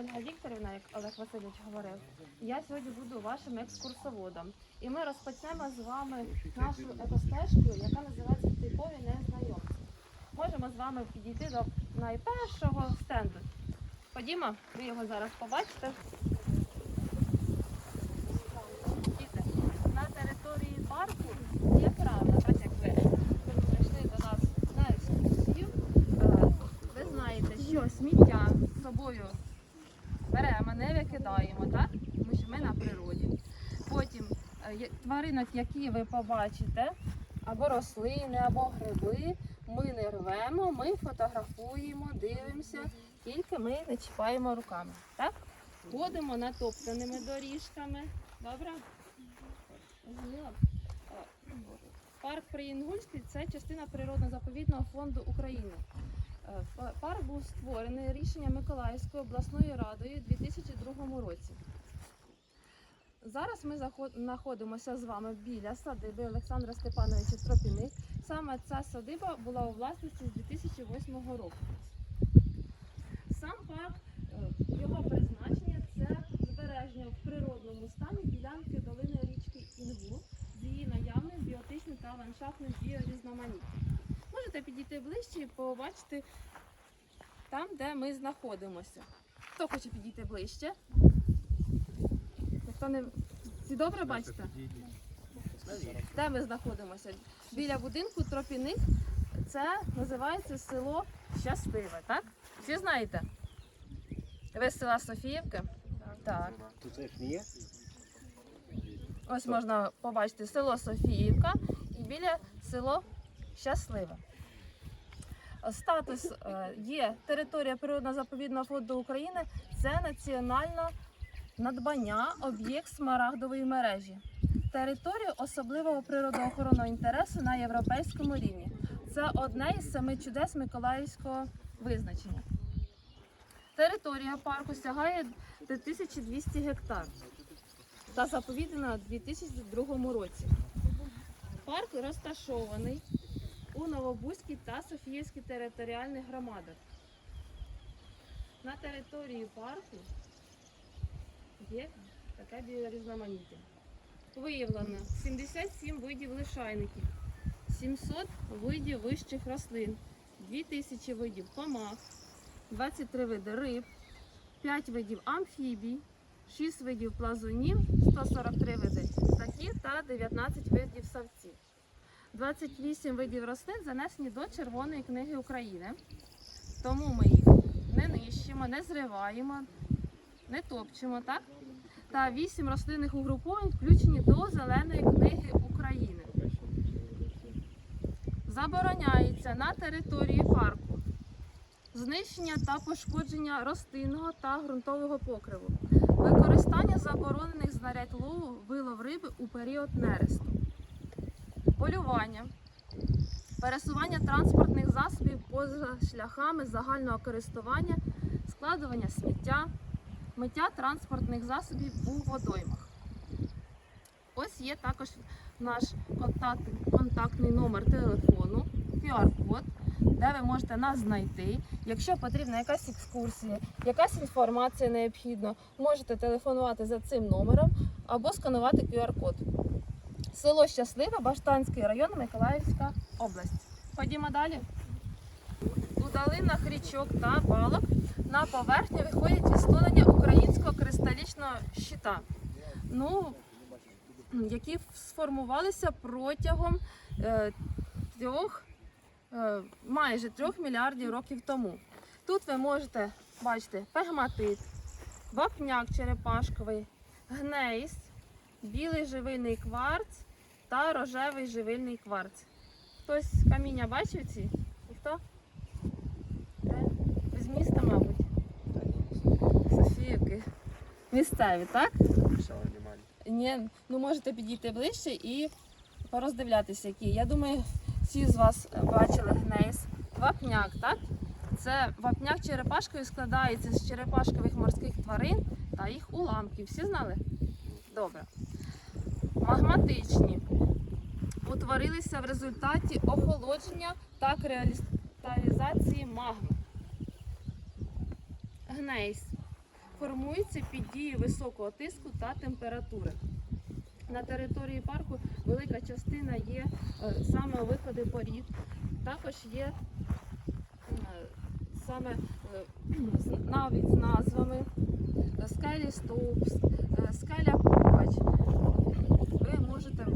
Ольга Вікторівна, як Олег Васильович говорив. Я сьогодні буду вашим екскурсоводом. І ми розпочнемо з вами нашу екостежку, яка називається Типові незнайомці. Можемо з вами підійти до найпершого стенду. Ходімо, ви його зараз побачите. На території парку є правила, так як ви прийшли до нас на Ви знаєте, що сміття з собою беремо, не викидаємо, так? Тому що ми на природі. Потім е, тваринок, які ви побачите, або рослини, або гриби, ми не рвемо, ми фотографуємо, дивимося, тільки ми не чіпаємо руками. Так? Ходимо натоптаними доріжками. Добре? Е, Парк Приінгульський це частина природно-заповідного фонду України. Парк був створений рішенням Миколаївської обласною радою у 2002 році. Зараз ми знаходимося з вами біля садиби Олександра Степановича Тропіних. Саме ця садиба була у власності з 2008 року. Сам парк, е, його призначення це збереження в природному стані ділянки долини річки Інгул з її наявним біотичним та ландшафтним біорізноманіттям. Можете підійти ближче і побачити там, де ми знаходимося. Хто хоче підійти ближче? Хто не всі добре бачите? Де ми знаходимося? Біля будинку Тропіних. Це називається село Щасливе, так? Всі знаєте? Ви з села Софіївки? Так. Тут це не є? Ось можна побачити село Софіївка і біля село Щасливе. Статус е, є територія природно-заповідного фонду України. Це національне надбання, об'єкт смарагдової мережі. Територія особливого природоохоронного інтересу на європейському рівні. Це одне із семи чудес Миколаївського визначення. Територія парку сягає 1200 гектар та заповідана у 2002 році. Парк розташований у Новобузькій та Софіївській територіальних громадах. На території парку є таке біорізноманіття. Виявлено 77 видів лишайників, 700 видів вищих рослин, 2000 видів комах, 23 види риб, 5 видів амфібій, 6 видів плазунів, 143 види птахів та 19 видів савців. 28 видів рослин занесені до Червоної книги України. Тому ми їх не нищимо, не зриваємо, не топчемо, так? Та 8 рослинних угруповань включені до Зеленої книги України. Забороняється на території парку знищення та пошкодження рослинного та ґрунтового покриву, використання заборонених знарядь лову, вилов риби у період нересту, полювання, пересування транспортних засобів поза шляхами загального користування, складування сміття, миття транспортних засобів у водоймах. Ось є також наш контактний номер телефону, QR-код, де ви можете нас знайти. Якщо потрібна якась екскурсія, якась інформація необхідна, можете телефонувати за цим номером або сканувати QR-код. Село Щасливе, Баштанський район, Миколаївська область. Ходімо далі. У долинах річок та балок на поверхню виходять відстолення українського кристалічного щита. Ну, які сформувалися протягом е, трьох, е, майже трьох мільярдів років тому. Тут ви можете бачити пегматит, вапняк черепашковий, гнейс, білий живильний кварц та рожевий живильний кварц. Хтось каміння бачив ці? Хто? Е, З міста, мабуть. Софіївки. Місцеві, так? Ні, ну можете підійти ближче і пороздивлятися, які. Я думаю, всі з вас бачили гнейс. Вапняк, так? Це вапняк черепашкою складається з черепашкових морських тварин та їх уламків. Всі знали? Добре. Магматичні. Утворилися в результаті охолодження та кристалізації магми. Гнейс формується під дією високого тиску та температури. На території парку велика частина є е, саме виходи порід. Також є е, саме е, навіть з назвами скелі Стовпс, е, скеля Пугач. Ви можете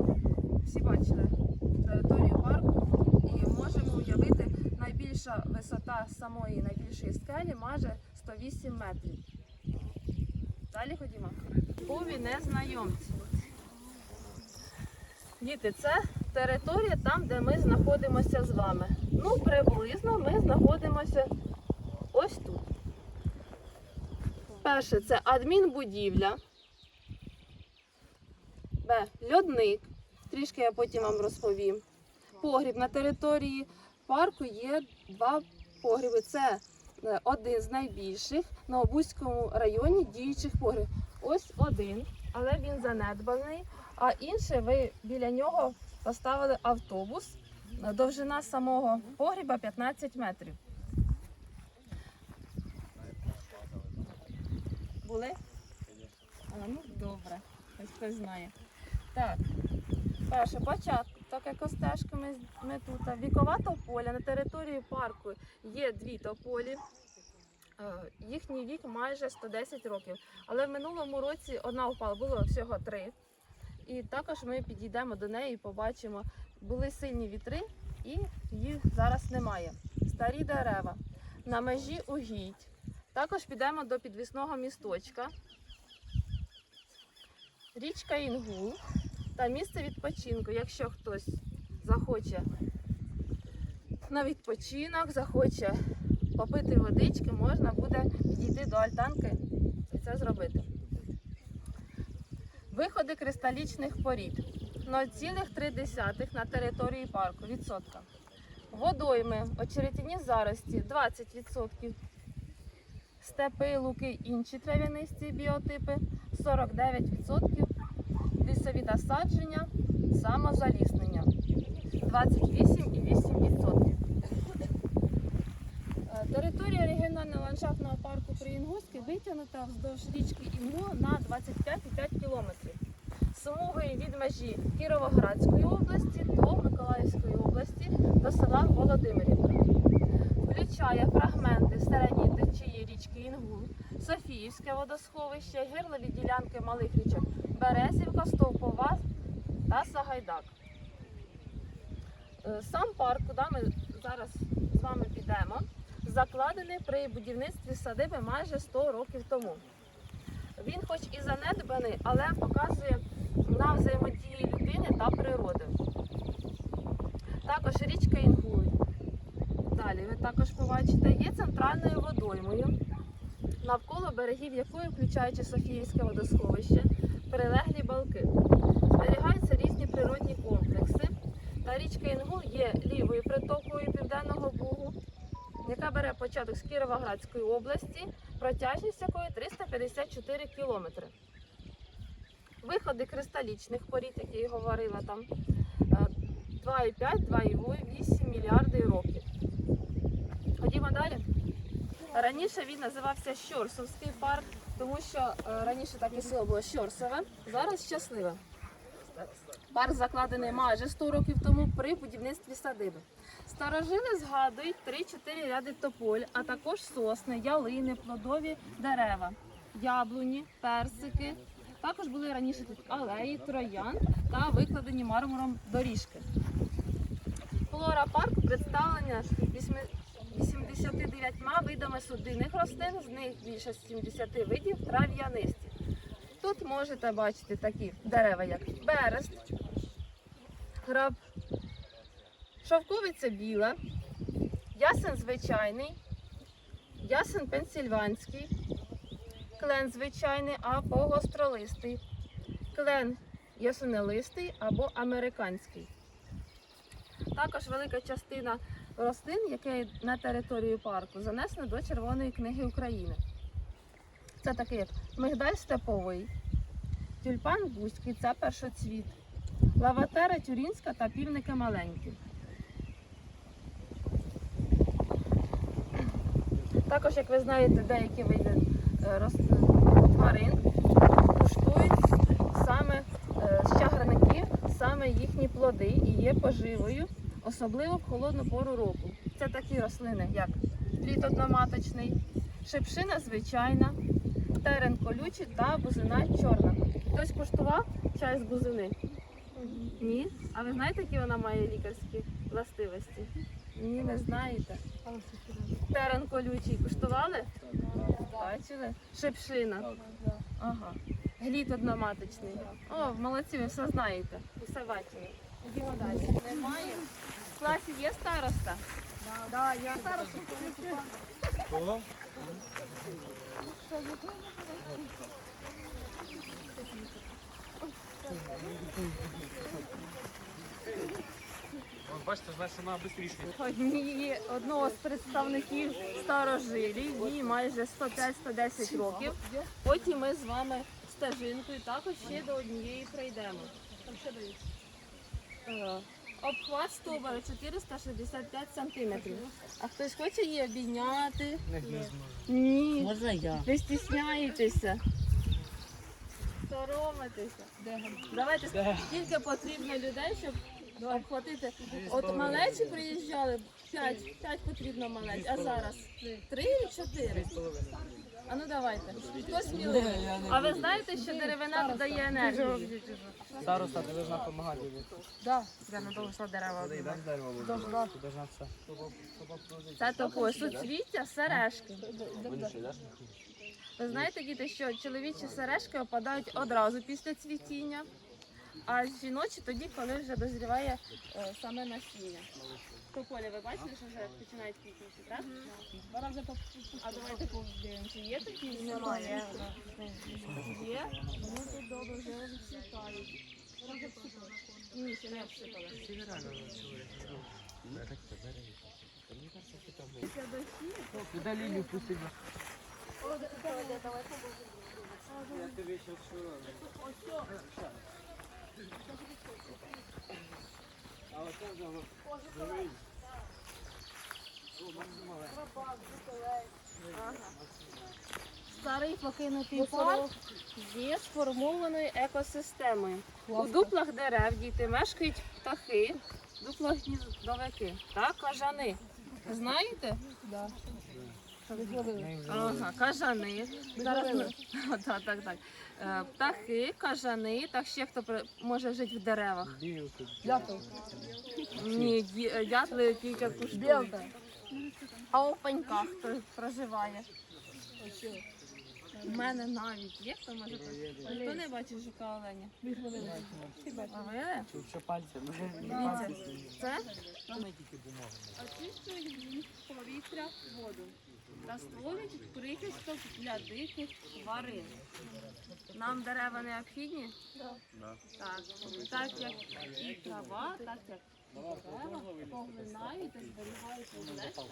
всі бачили територію парку і можемо уявити найбільша висота самої найбільшої скелі майже 108 метрів. Далі ходімо. Пові незнайомці. Діти, це територія там, де ми знаходимося з вами. Ну, приблизно ми знаходимося ось тут. Перше це адмінбудівля. Б. Льодник. Трішки я потім вам розповім. Погріб на території парку є два погріби. Це е, один з найбільших на Обузькому районі діючих погріб. Ось один, але він занедбаний. А інший ви біля нього поставили автобус. Довжина самого погріба 15 метрів. Були? А, ну добре, ось хтось знає. Так, перше, початок екостежки ми, ми тут. Вікова тополя на території парку є дві тополі. Е, Їхній вік майже 110 років. Але в минулому році одна впала, було всього три. І також ми підійдемо до неї і побачимо, були сильні вітри і їх зараз немає. Старі дерева на межі угідь. Також підемо до підвісного місточка. Річка Інгул та місце відпочинку. Якщо хтось захоче на відпочинок, захоче попити водички, можна буде підійти до альтанки і це зробити. Виходи кристалічних порід 0,3 на території парку відсотка. Водойми, очеретяні зарості 20%. Степи, луки, інші трав'янисті біотипи 49%. Лісові насадження, самозаліснення 28,8%. Е, Територія регіонального ландшафтного парку Приінгузький витягнута вздовж річки Інгу на 25,5 кілометрів. Смугою від межі Кіровоградської області до Миколаївської області до села Володимирівка. Включає фрагменти середньої течії річки Інгул, Софіївське водосховище, гирлові ділянки малих річок Березівка, Стовпова та Сагайдак. Е, Сам парк, куди ми зараз з вами підемо, закладений при будівництві садиби майже 100 років тому. Він хоч і занедбаний, але показує на взаємодії людини та природи. Також річка Інгул. Далі ви також побачите, є центральною водоймою, навколо берегів якої, включаючи Софіївське водосховище, прилеглі балки. Зберігаються різні природні комплекси. Та річка Інгул є лівою притокою Південного Бугу, яка бере початок з Кіровоградської області, протяжність якої 354 кілометри. Виходи кристалічних порід, які я говорила там, е, 2,5-2,8 мільярди років. Ходімо далі. Раніше він називався Щорсовський парк, тому що е, раніше таке село було Щорсове, зараз щасливе. Парк закладений майже 100 років тому при будівництві садиби. Старожили згадують 3-4 ряди тополь, а також сосни, ялини, плодові дерева, яблуні, персики. Також були раніше тут алеї, троян та викладені мармуром доріжки. Флора парку представлена 89 видами судинних рослин, з них більше 70 видів трав'янисті. Тут можете бачити такі дерева, як берест, граб, шовковиця біла, ясен звичайний, ясен пенсільванський, клен звичайний або гостролистий, клен ясенелистий або американський. Також велика частина рослин, які на територію парку, занесено до Червоної книги України. Це такі як мигдаль степовий, тюльпан бузький, це першоцвіт, лаватера тюрінська та півники маленькі. Також, як ви знаєте, деякі види е, тварин куштують саме е, щагрники, саме їхні плоди і є поживою, особливо в холодну пору року. Це такі рослини, як плід одноматочний, шипшина звичайна, терен колючий та бузина чорна. Хтось куштував чай з бузини? Ні? А ви знаєте, які вона має лікарські властивості? Ні, не знаєте. Терен колючий куштували? Бачили? Шипшина. Ага. Гліт одноматочний. О, молодці, ви все знаєте. Усе бачили. Немає. В класі є староста? Да, я староста. Бачите, значить вона швидше. Одні, одного з представників старожилів, їй майже 105-110 років. Потім ми з вами стежинкою також ще до однієї прийдемо. Е, Обхват стовбура 465 сантиметрів. А хтось хоче її обійняти? Ні. Можна я? Ви стісняєтеся. Соромитеся. Давайте скільки потрібно людей, щоб обхватити. От малечі приїжджали, п'ять, п'ять потрібно малеч, а зараз три і чотири. А ну давайте. Хто сміливий? А ви знаєте, що деревина додає енергію? Староста, ти должна допомагати. Да, я не должна дерева. Це такое суцвіття сережки. Ви знаєте, діти, що чоловічі сережки опадають одразу після цвітіння, а жіночі тоді, коли вже дозріває е, саме насіння. Тополі, ви бачили, що вже починають квітнути, так? Пора вже А давайте подивимося, є такі? Немає. Є? Ну тут добре, вже розцвітають. Ні, ще не обсипали. Після дощі Куди лілію пустити? Старий покинутий парк є сформованою екосистемою. У дуплах дерев діти мешкають птахи, дуплах гніздовики та кажани. Знаєте? Да. Ага, кажани. Зараз ми- так, так, так. Е, Птахи, кажани, так ще хто при- може жити в деревах. Білки. Дякую. Ні, ді- е, дятли тільки куштують. Білка. А у пеньках хто проживає? У мене навіть є, хто може проживати. Хто не бачив жука оленя? Тут ще пальцями. Дивіться, це очищують повітря, воду та створюють прихисток для диких тварин. Нам дерева необхідні? Так. Так як і трава, так як поглинають та зберігають вуглець та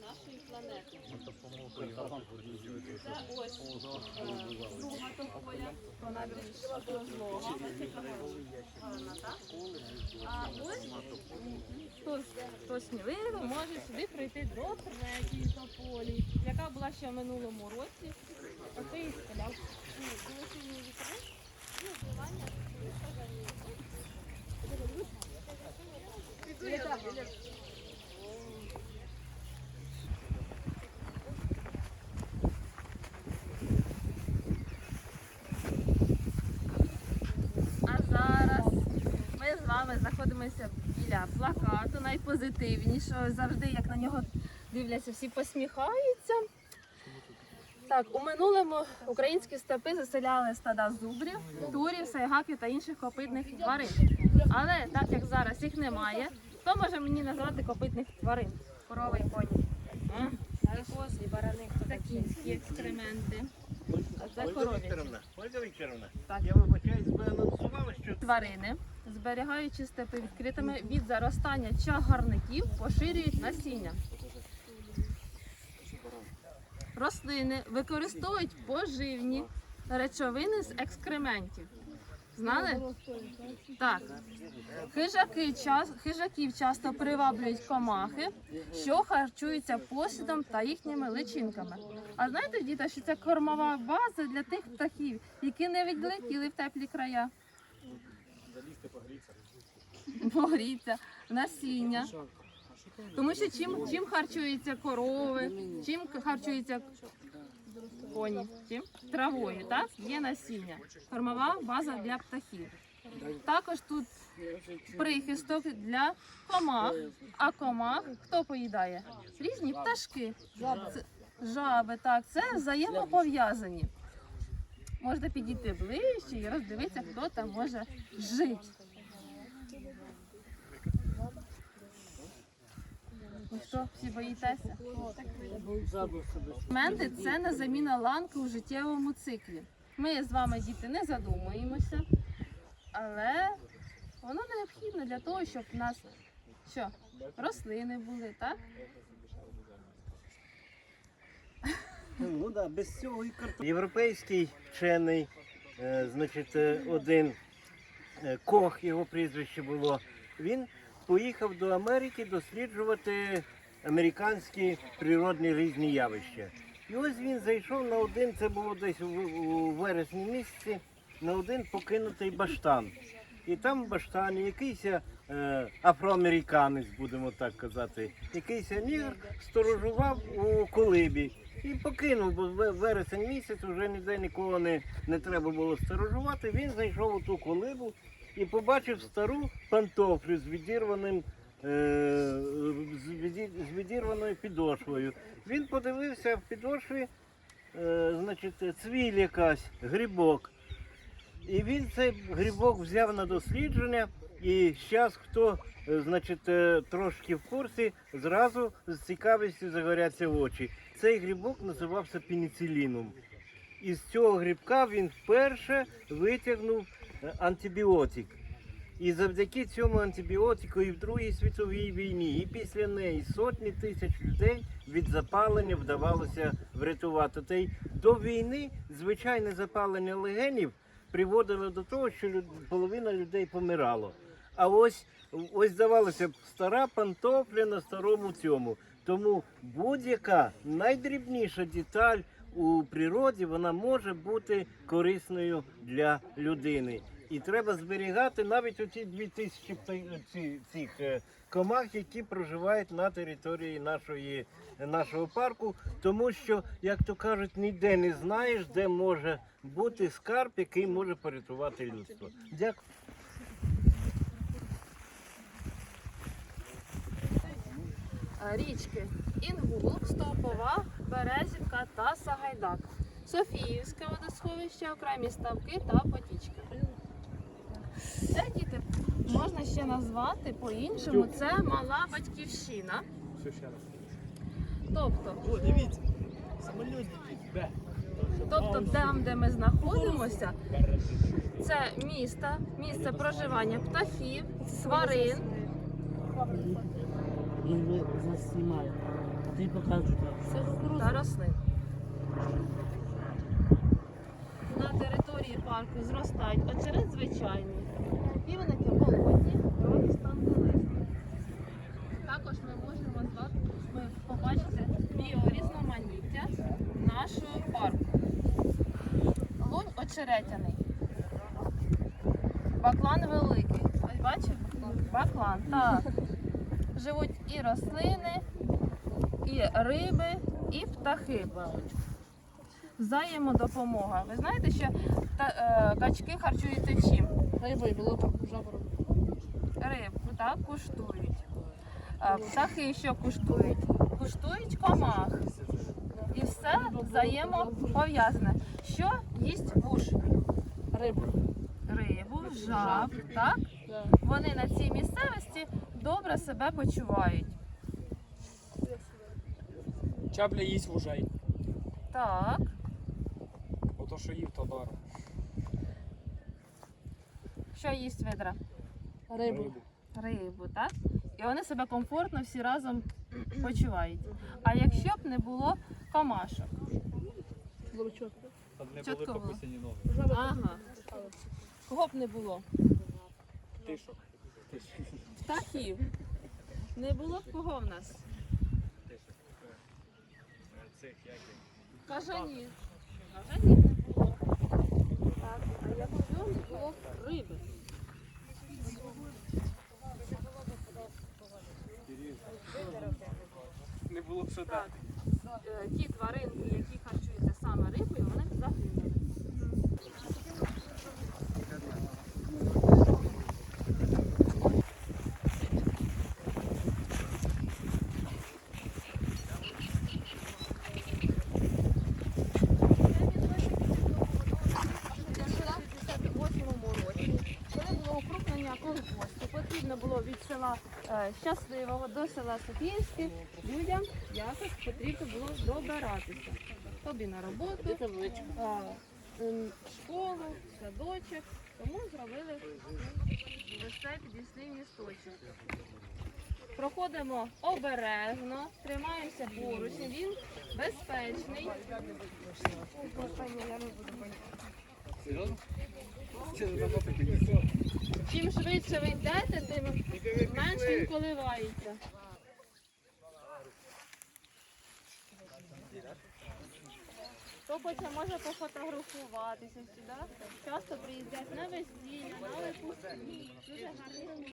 нашої планети. Це ось е, друга тополя, вона більш розлога? А ось хтось, хто сміливо може сюди прийти до третьої тополі, яка була ще в минулому році. Оце і. Ну, коли сильні вітри, ну, зливання, сажання. Піду я до вас. А зараз ми з вами знаходимося біля плакату найпозитивнішого. Завжди, як на нього дивляться, всі посміхаються. Так, у минулому українські степи заселяли стада зубрів, турів, сайгаків та інших копитних тварин. Але так як зараз їх немає, хто може мені назвати копитних тварин? Корова і коні. Кози, барани, це кінські екскременти. А це коров'ячі. Вікторовна, Ольга Вікторовна, Так. я вибачаюсь, ви анонсували, що Тварини, зберігаючи степи відкритими від заростання чагарників, поширюють насіння. Рослини використовують поживні речовини з екскрементів. Знали? Так. Хижаки, час, хижаків часто приваблюють комахи, що харчуються посідом та їхніми личинками. А знаєте, діти, що це кормова база для тих птахів, які не відлетіли в теплі края? Залізти Погріться, насіння. Тому що чим, чим харчуються корови, чим харчуються коні. Травою, так? Є насіння. Кормова база для птахів. Також тут прихисток для комах. А комах хто поїдає? Різні пташки. Жаби, так, це взаємопов'язані. Можете підійти ближче і роздивитися, хто там може жити. Ви що, всі боїтеся? Менти це не заміна ланки у життєвому циклі. Ми з вами, діти, не задумуємося, але воно необхідно для того, щоб в нас що, рослини були, так? Ну да, без цього і картоплі. Європейський вчений, е, значить, е, один е, Кох, його прізвище було. Він поїхав до Америки досліджувати американські природні різні явища. І ось він зайшов на один, це було десь у, вересні місяці, на один покинутий баштан. І там в баштані якийсь е, афроамериканець, будемо так казати, якийсь нігр сторожував у колибі. І покинув, бо вересень місяць вже ніде нікого не, не треба було сторожувати. Він зайшов у ту колибу і побачив стару пантофлю з відірваним. е, З відірваною підошвою. Він подивився в підошві, е, значить, цвіль якась, грибок. І він цей грибок взяв на дослідження, і зараз хто е, значить, трошки в курсі, зразу з цікавістю загоряться очі. Цей грибок називався пеніциліном. І з цього грибка він вперше витягнув антибіотик. І завдяки цьому антибіотику і в Другій світовій війні, і після неї сотні тисяч людей від запалення вдавалося врятувати. Та й до війни звичайне запалення легенів приводило до того, що половина людей помирало. А ось ось здавалося б, стара пантофля на старому цьому. Тому будь-яка найдрібніша деталь у природі вона може бути корисною для людини. І треба зберігати навіть оці дві тисячі цих е, комах, які проживають на території нашої, нашого парку, тому що, як то кажуть, ніде не знаєш, де може бути скарб, який може порятувати людство. Дякую. Е, Річки Інгул, Стовпова, Березівка та Сагайдак. Софіївське водосховище, окремі ставки та потічки. Це діти можна ще назвати по-іншому. Це мала батьківщина. Тобто, О, дивіться, самолітики. тобто там, де ми знаходимося, це місто, місце проживання птахів, тварин, Він нас знімає. Ти покажу. та рослин. На території парку зростають очерет звичайний, півники болотні, ролістанколисні. Також ми можемо побачити біорізноманіття нашого парку. Лунь очеретяний. Баклан великий. Ось бачив? Баклан, так. Живуть і рослини, і риби, і птахи. Взаємодопомога. Ви знаєте, що та, е, качки харчуються чим? Болотом, жабором. Рибку, так, куштують. А птахи що куштують? Куштують комах. І все взаємопов'язане. Що їсть вуш? Рибу. Рибу, жаб, так? Вони на цій місцевості добре себе почувають. Чапля їсть вужей. Так. Ото що їв Тодор. Що їсть ведра? Рибу. Рибу, так? І вони себе комфортно всі разом почувають. А якщо б не було комашок? Було чітко. Там не Чітко були було. покусані ноги. Ага. Кого б не було? Тишок. Птахів. Не було б кого в нас? Кажанів. Кажанів не було. Так, а як не було б риби. Не було б що Так. Е, Ті тваринки, які харчуються саме рибою, вони б загинули. році, коли було укрупнення колгоспу, потрібно було від села е, Щасливого до села Софіївське людям якось потрібно було добиратися. Тобі на роботу, а, ем, школу, садочок. Тому зробили ось цей місточок. Проходимо обережно, тримаємося поруч, він безпечний. Чим швидше ви йдете, тим менше він коливається. Хто хоче, може пофотографуватися сюди. Часто приїздять на весілля, на випускні. Дуже гарний